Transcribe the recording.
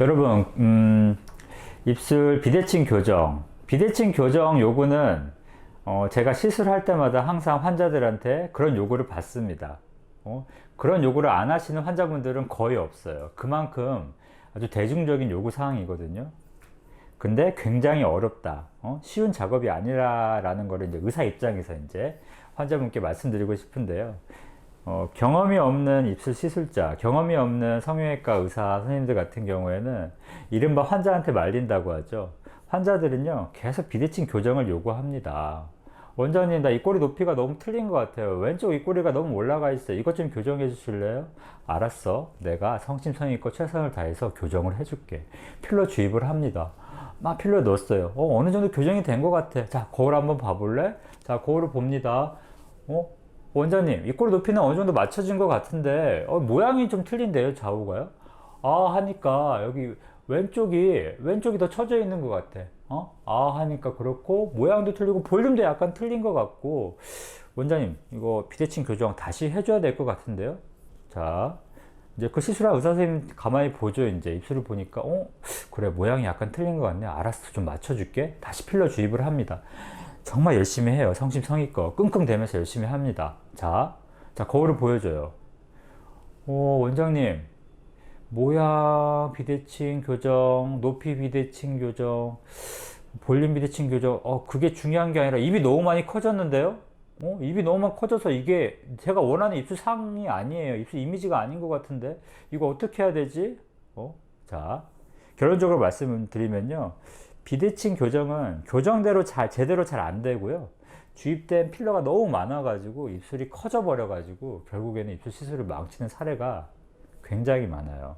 여러분, 음, 입술 비대칭 교정. 비대칭 교정 요구는 어, 제가 시술할 때마다 항상 환자들한테 그런 요구를 받습니다. 어? 그런 요구를 안 하시는 환자분들은 거의 없어요. 그만큼 아주 대중적인 요구 사항이거든요. 근데 굉장히 어렵다. 어? 쉬운 작업이 아니라 라는 거를 이제 의사 입장에서 이제 환자분께 말씀드리고 싶은데요. 어, 경험이 없는 입술 시술자, 경험이 없는 성형외과 의사 선생님들 같은 경우에는 이른바 환자한테 말린다고 하죠. 환자들은요, 계속 비대칭 교정을 요구합니다. 원장님, 나 입꼬리 높이가 너무 틀린 것 같아요. 왼쪽 입꼬리가 너무 올라가 있어요. 이것 좀 교정해 주실래요? 알았어. 내가 성심성의껏 최선을 다해서 교정을 해줄게. 필러 주입을 합니다. 막 필러 넣었어요. 어, 어느 정도 교정이 된 것 같아. 자, 거울 한번 봐볼래? 자, 거울을 봅니다. 어? 원장님, 입꼬리 높이는 어느 정도 맞춰진 것 같은데, 어, 모양이 좀 틀린데요, 좌우가요? 아, 하니까, 여기 왼쪽이, 왼쪽이 더 처져 있는 것 같아. 어? 아, 하니까 그렇고, 모양도 틀리고, 볼륨도 약간 틀린 것 같고, 원장님, 이거 비대칭 교정 다시 해줘야 될 것 같은데요? 자, 이제 그 시술한 의사 선생님 가만히 보죠, 이제. 입술을 보니까, 어? 그래, 모양이 약간 틀린 것 같네. 알았어, 좀 맞춰줄게. 다시 필러 주입을 합니다. 정말 열심히 해요. 성심성의껏 끙끙대면서 열심히 합니다. 자, 자 거울을 보여줘요. 오 원장님 모양 비대칭 교정, 높이 비대칭 교정, 볼륨 비대칭 교정. 어 그게 중요한 게 아니라 입이 너무 많이 커졌는데요. 어 입이 너무 많이 커져서 이게 제가 원하는 입술 상이 아니에요. 입술 이미지가 아닌 것 같은데 이거 어떻게 해야 되지? 어, 자 결론적으로 말씀드리면요. 비대칭 교정은 교정대로 잘 제대로 잘 안 되고요. 주입된 필러가 너무 많아가지고 입술이 커져 버려가지고 결국에는 입술 시술을 망치는 사례가 굉장히 많아요.